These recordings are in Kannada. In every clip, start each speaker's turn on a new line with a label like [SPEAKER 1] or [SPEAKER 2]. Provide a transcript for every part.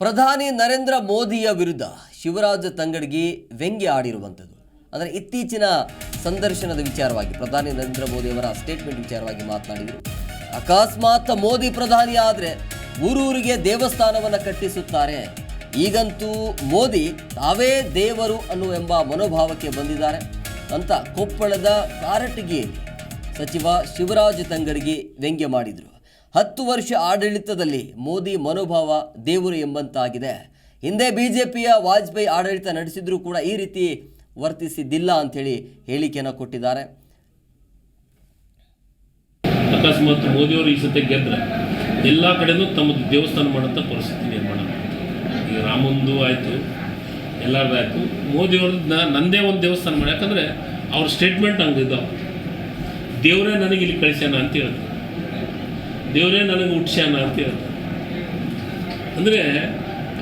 [SPEAKER 1] ಪ್ರಧಾನಿ ನರೇಂದ್ರ ಮೋದಿಯ ವಿರುದ್ಧ ಶಿವರಾಜ ತಂಗಡಗಿ ವ್ಯಂಗ್ಯ ಆಡಿರುವಂಥದ್ದು. ಅಂದರೆ ಇತ್ತೀಚಿನ ಸಂದರ್ಶನದ ವಿಚಾರವಾಗಿ ಪ್ರಧಾನಿ ನರೇಂದ್ರ ಮೋದಿಯವರ ಸ್ಟೇಟ್ಮೆಂಟ್ ವಿಚಾರವಾಗಿ ಮಾತನಾಡಿದರು. ಅಕಸ್ಮಾತ್ ಮೋದಿ ಪ್ರಧಾನಿ ಆದರೆ ಊರೂರಿಗೆ ದೇವಸ್ಥಾನವನ್ನು ಕಟ್ಟಿಸುತ್ತಾರೆ. ಈಗಂತೂ ಮೋದಿ ತಾವೇ ದೇವರು ಅನ್ನುವೆಂಬ ಮನೋಭಾವಕ್ಕೆ ಬಂದಿದ್ದಾರೆ. ಅಂತ ಕೊಪ್ಪಳದ ಕಾರಟಗಿಯಲ್ಲಿ ಸಚಿವ ಶಿವರಾಜ್ ತಂಗಡಗಿ ವ್ಯಂಗ್ಯ ಮಾಡಿದರು. ಹತ್ತು ವರ್ಷ ಆಡಳಿತದಲ್ಲಿ ಮೋದಿ ಮನೋಭಾವ ದೇವರು ಎಂಬಂತಾಗಿದೆ. ಹಿಂದೆ ಬಿ ಜೆ ಪಿಯ ವಾಜಪೇಯಿ ಆಡಳಿತ ನಡೆಸಿದ್ರೂ ಕೂಡ ಈ ರೀತಿ ವರ್ತಿಸಿದ್ದಿಲ್ಲ ಅಂಥೇಳಿ ಹೇಳಿಕೆಯನ್ನು ಕೊಟ್ಟಿದ್ದಾರೆ.
[SPEAKER 2] ಅಕಸ್ಮಾತ್ ಮೋದಿಯವರು ಈ ಸತಿ ಗೆದ್ರೆ ಎಲ್ಲ ಕಡೆನೂ ತಮ್ಮದು ದೇವಸ್ಥಾನ ಮಾಡೋಂಥ ಪರಿಸ್ಥಿತಿ ನಿರ್ಮಾಣ. ಈಗ ರಾಮಂದು ಆಯಿತು ಎಲ್ಲರದ್ದು ಆಯಿತು. ಮೋದಿಯವ್ರದ್ದು ನಂದೇ ಒಂದು ದೇವಸ್ಥಾನ ಮಾಡಿ, ಯಾಕಂದರೆ ಅವ್ರ ಸ್ಟೇಟ್ಮೆಂಟ್ ಹಂಗಿದ್ದಾವೆ ದೇವರೇ ನನಗೆ ಇಲ್ಲಿ ಕಳಿಸ್ಯಾನ ಅಂತ ಹೇಳ್ತಾರೆ. ದೇವರೇ ನನಗೆ ಹುಟ್ಸ್ಯಾನ ಅಂತ ಹೇಳ್ತಾರೆ. ಅಂದರೆ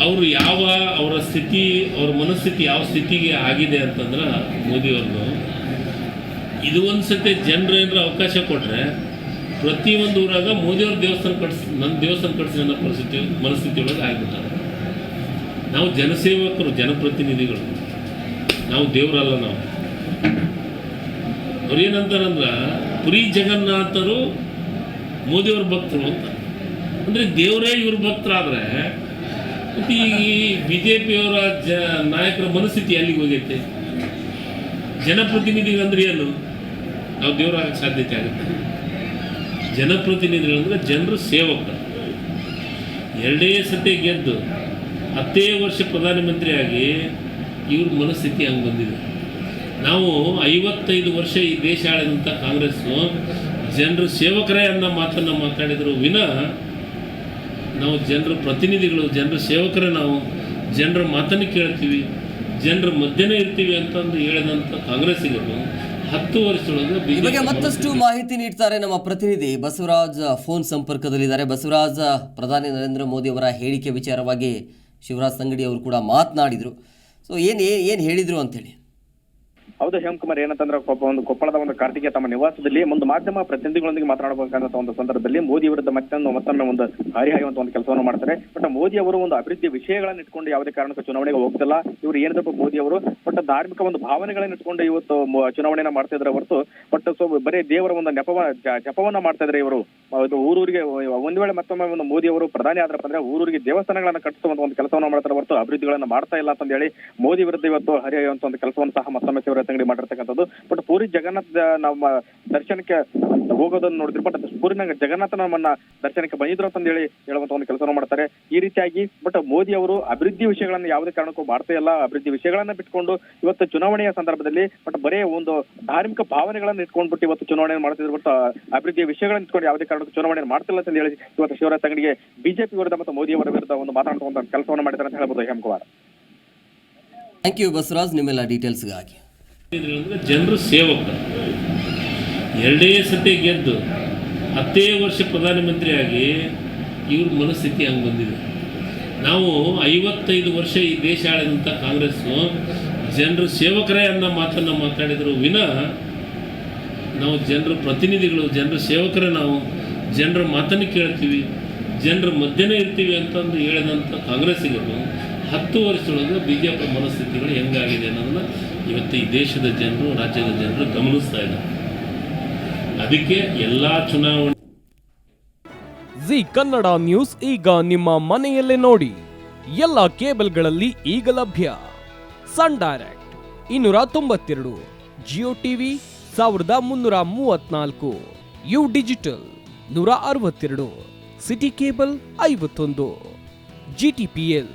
[SPEAKER 2] ಅವರು ಯಾವ ಅವರ ಸ್ಥಿತಿ, ಅವ್ರ ಮನಸ್ಥಿತಿ ಯಾವ ಸ್ಥಿತಿಗೆ ಆಗಿದೆ ಅಂತಂದ್ರೆ ಮೋದಿಯವ್ರದ್ದು ಇದು ಒಂದು ಸತಿ ಜನರು ಏನಾರ ಅವಕಾಶ ಕೊಟ್ಟರೆ ಪ್ರತಿಯೊಂದು ಊರಾಗ ಮೋದಿಯವ್ರ ದೇವಸ್ಥಾನ ಕಟ್ಸ್ ನನ್ನ ದೇವಸ್ಥಾನ ಕಟ್ಸಿ ಅನ್ನೋ ಪರಿಸ್ಥಿತಿ, ಮನಸ್ಥಿತಿ ಒಳಗೆ ಆಗಿಬಿಟ್ಟಾರೆ. ನಾವು ಜನಸೇವಕರು, ಜನಪ್ರತಿನಿಧಿಗಳು. ನಾವು ದೇವರಲ್ಲ ನಾವು. ಅವ್ರು ಏನಂತಾರಂದ್ರೆ, ಪುರಿ ಜಗನ್ನಾಥರು ಮೋದಿಯವ್ರ ಭಕ್ತರು ಅಂತ. ಅಂದರೆ ದೇವರೇ ಇವ್ರ ಭಕ್ತರಾದರೆ ಮತ್ತು ಈ ಬಿ ಜೆ ಪಿಯವರ ಜ ನಾಯಕರ ಮನಸ್ಥಿತಿ ಅಲ್ಲಿಗೆ ಹೋಗೈತೆ? ಜನಪ್ರತಿನಿಧಿಗಳಂದ್ರೆ ಏನು? ನಾವು ದೇವರಾಗಕ್ಕೆ ಸಾಧ್ಯತೆ ಆಗುತ್ತೆ. ಜನಪ್ರತಿನಿಧಿಗಳಂದ್ರೆ ಜನರು ಸೇವಕರು ಎರಡೇ ಸತಿ ಗೆದ್ದು, ಹತ್ತೇ ವರ್ಷ ಪ್ರಧಾನಮಂತ್ರಿಯಾಗಿ ಇವ್ರ ಮನಸ್ಥಿತಿ ಹಂಗೆ ಬಂದಿದೆ. ನಾವು ಐವತ್ತೈದು ವರ್ಷ ಈ ದೇಶ ಆಳಿದಂಥ ಕಾಂಗ್ರೆಸ್ಸು ಜನರು ಸೇವಕರೇ ಅನ್ನೋ ಮಾತನ್ನು ಮಾತಾಡಿದರು ವಿನ, ನಾವು ಜನರ ಪ್ರತಿನಿಧಿಗಳು, ಜನರ ಸೇವಕರೇ ನಾವು, ಜನರ ಮಾತನ್ನು ಕೇಳ್ತೀವಿ, ಜನರ ಮಧ್ಯನೇ ಇರ್ತೀವಿ ಅಂತಂದು ಹೇಳಿದಂಥ ಕಾಂಗ್ರೆಸ್ಸಿಗರು ಹತ್ತು ವರ್ಷದೊಳಗೆ
[SPEAKER 1] ಬಗ್ಗೆ ಮತ್ತಷ್ಟು ಮಾಹಿತಿ ನೀಡ್ತಾರೆ ನಮ್ಮ ಪ್ರತಿನಿಧಿ ಬಸವರಾಜ್ ಫೋನ್ ಸಂಪರ್ಕದಲ್ಲಿದ್ದಾರೆ. ಬಸವರಾಜ್, ಪ್ರಧಾನಿ ನರೇಂದ್ರ ಮೋದಿ ಅವರ ಹೇಳಿಕೆ ವಿಚಾರವಾಗಿ ಶಿವರಾಜ್ ಸಂಗಡಿ ಅವರು ಕೂಡ ಮಾತನಾಡಿದರು. ಸೊ ಏನು ಏನು ಹೇಳಿದರು ಅಂತೇಳಿ?
[SPEAKER 3] ಹೌದು, ಹೇಮಕುಮಾರ್, ಏನಂತಂದ್ರೆ ಒಂದು ಕೊಪ್ಪಳದ ಒಂದು ಕಾರ್ತಿಕ ತಮ್ಮ ನಿವಾಸದಲ್ಲಿ ಒಂದು ಮಾಧ್ಯಮ ಪ್ರತಿನಿಧಿಗಳೊಂದಿಗೆ ಮಾತನಾಡಬೇಕಾದಂತಹ ಒಂದು ಸಂದರ್ಭದಲ್ಲಿ ಮೋದಿ ವಿರುದ್ಧ ಮತ್ತೊಂದು, ಮತ್ತೊಮ್ಮೆ ಒಂದು ಹರಿಹಾಯುವಂತ ಒಂದು ಕೆಲಸವನ್ನು ಮಾಡ್ತಾರೆ. ಬಟ್ ಮೋದಿ ಅವರು ಒಂದು ಅಭಿವೃದ್ಧಿ ವಿಷಯಗಳನ್ನ ಇಟ್ಕೊಂಡು ಯಾವುದೇ ಕಾರಣಕ್ಕೂ ಚುನಾವಣೆಗೆ ಹೋಗ್ತಿಲ್ಲ. ಇವರು ಏನಿದ್ರು ಮೋದಿ ಅವರು, ಬಟ್ ಧಾರ್ಮಿಕ ಒಂದು ಭಾವನೆಗಳನ್ನ ಇಟ್ಕೊಂಡು ಇವತ್ತು ಚುನಾವಣೆಯನ್ನ ಮಾಡ್ತಾ ಇದ್ರೆ ಹೊರತು. ಬಟ್ ಸೊ ಬರೀ ದೇವರ ಒಂದು ನೆಪವ ಜಪವನ್ನ ಮಾಡ್ತಾ ಇದ್ರೆ ಇವರು. ಊರೂರಿಗೆ, ಒಂದು ವೇಳೆ ಮತ್ತೊಮ್ಮೆ ಒಂದು ಮೋದಿ ಅವರು ಪ್ರಧಾನಿ ಆದ್ರಪ್ಪ ಅಂದ್ರೆ ಊರೂರಿಗೆ ದೇವಸ್ಥಾನಗಳನ್ನ ಕಟ್ಟಿಸುವಂತ ಒಂದು ಕೆಲಸವನ್ನ ಮಾಡ್ತಾರೆ ಹೊರತು, ಅಭಿವೃದ್ಧಿಗಳನ್ನ ಮಾಡ್ತಾ ಇಲ್ಲ ಅಂತ ಹೇಳಿ ಮೋದಿ ವಿರುದ್ಧ ಇವತ್ತು ಹರಿಯುವಂತ ಒಂದು ಕೆಲಸವನ್ನು ಸಹ ಮತ್ತೊಮ್ಮೆ ತಂಗಡಿ ಮಾಡಿರ್ತಕ್ಕಂಥದ್ದು. ಬಟ್ ಪೂರಿ ಜಗನ್ನಾಥ ನಮ್ಮ ದರ್ಶನಕ್ಕೆ ಹೋಗೋದನ್ನ ನೋಡಿದ್ರು ಬಟ್ ಪೂರಿನಾಗ ಜಗನ್ನಾಥ ನಮ್ಮನ್ನ ದರ್ಶನಕ್ಕೆ ಬಂದಿದ್ರು ಅಂತ ಹೇಳಿ ಹೇಳುವಂತ ಒಂದು ಕೆಲಸವನ್ನು ಮಾಡ್ತಾರೆ. ಈ ರೀತಿಯಾಗಿ ಬಟ್ ಮೋದಿ ಅವರು ಅಭಿವೃದ್ಧಿ ವಿಷಯಗಳನ್ನ ಯಾವುದೇ ಕಾರಣಕ್ಕೂ ಮಾಡ್ತಾ ಇಲ್ಲ. ಅಭಿವೃದ್ಧಿ ವಿಷಯಗಳನ್ನ ಬಿಟ್ಕೊಂಡು ಇವತ್ತು ಚುನಾವಣೆಯ ಸಂದರ್ಭದಲ್ಲಿ ಬಟ್ ಬರೇ ಒಂದು ಧಾರ್ಮಿಕ ಭಾವನೆಗಳನ್ನ ಇಟ್ಕೊಂಡ್ಬಿಟ್ಟು ಇವತ್ತು ಚುನಾವಣೆ ಮಾಡ್ತಿದ್ರು ಬಟ್ ಅಭಿವೃದ್ಧಿಯ ವಿಷಯಗಳನ್ನ ಇಟ್ಕೊಂಡು ಯಾವುದೇ ಕಾರಣಕ್ಕೂ ಚುನಾವಣೆ ಮಾಡ್ತಿಲ್ಲ ಅಂತ ಹೇಳಿ ಇವತ್ತು ಶಿವರಾಜ್ ತಂಗಡಿಗೆ ಬಿಜೆಪಿ ವಿರುದ್ಧ ಮತ್ತು ಮೋದಿ ಅವರ ವಿರುದ್ಧ ಒಂದು ಮಾತಾಡುವಂತ ಕೆಲಸವನ್ನು ಮಾಡಿದ್ದಾರೆ ಅಂತ ಹೇಳ್ಬೋದು ಹೇಮಕುಮಾರ್.
[SPEAKER 1] Thank you Basavaraj. ನಿಮ್ಮೆಲ್ಲ ಡೀಟೇಲ್ಸ್ಗಾಗಿ
[SPEAKER 2] ಅಂದ್ರೆ ಜನರು ಸೇವಕ ಎರಡೇ ಸತಿ ಗೆದ್ದು ಹತ್ತೇ ವರ್ಷ ಪ್ರಧಾನಮಂತ್ರಿಯಾಗಿ ಇವ್ರ ಮನಸ್ಥಿತಿ ಹಂಗೆ ಬಂದಿದೆ. ನಾವು ಐವತ್ತೈದು ವರ್ಷ ಈ ದೇಶ ಆಳಿದಂಥ ಕಾಂಗ್ರೆಸ್ಸು, ಜನರು ಸೇವಕರೇ ಅನ್ನೋ ಮಾತನ್ನು ಮಾತಾಡಿದ್ರು ವಿನ ನಾವು ಜನರ ಪ್ರತಿನಿಧಿಗಳು, ಜನರ ಸೇವಕರೇ ನಾವು, ಜನರ ಮಾತನ್ನು ಕೇಳ್ತೀವಿ, ಜನರ ಮಧ್ಯನೇ ಇರ್ತೀವಿ ಅಂತಂದು ಹೇಳಿದಂಥ ಕಾಂಗ್ರೆಸ್ಸಿಗರು ಹತ್ತು ವರ್ಷದೊಳಗೆ ಬಿ ಜೆ ಪಿ ಮನಸ್ಥಿತಿಗಳು ಹೆಂಗಾಗಿದೆ ಅನ್ನೋದನ್ನ ಇವತ್ತು ಈ ದೇಶದ ಜನರು, ರಾಜ್ಯದ ಜನರು ಗಮನಿಸ್ತಾ ಇದ್ದಾರೆ ಅದಕ್ಕೆ ಎಲ್ಲ ಚುನಾವಣೆ
[SPEAKER 4] ಜಿ ಕನ್ನಡ ನ್ಯೂಸ್ ಈಗ ನಿಮ್ಮ ಮನೆಯಲ್ಲೇ ನೋಡಿ. ಎಲ್ಲ ಕೇಬಲ್ಗಳಲ್ಲಿ ಈಗ ಲಭ್ಯ. ಸನ್ ಡೈರೆಕ್ಟ್ ಇನ್ನೂರ ತೊಂಬತ್ತೆರಡು, ಜಿಯೋ ಟಿವಿ ಸಾವಿರದ ಮುನ್ನೂರ ಮೂವತ್ನಾಲ್ಕು, ಯು ಡಿಜಿಟಲ್ ನೂರ ಅರವತ್ತೆರಡು, ಸಿಟಿ ಕೇಬಲ್ ಐವತ್ತೊಂದು ಜಿಟಿಪಿಎಲ್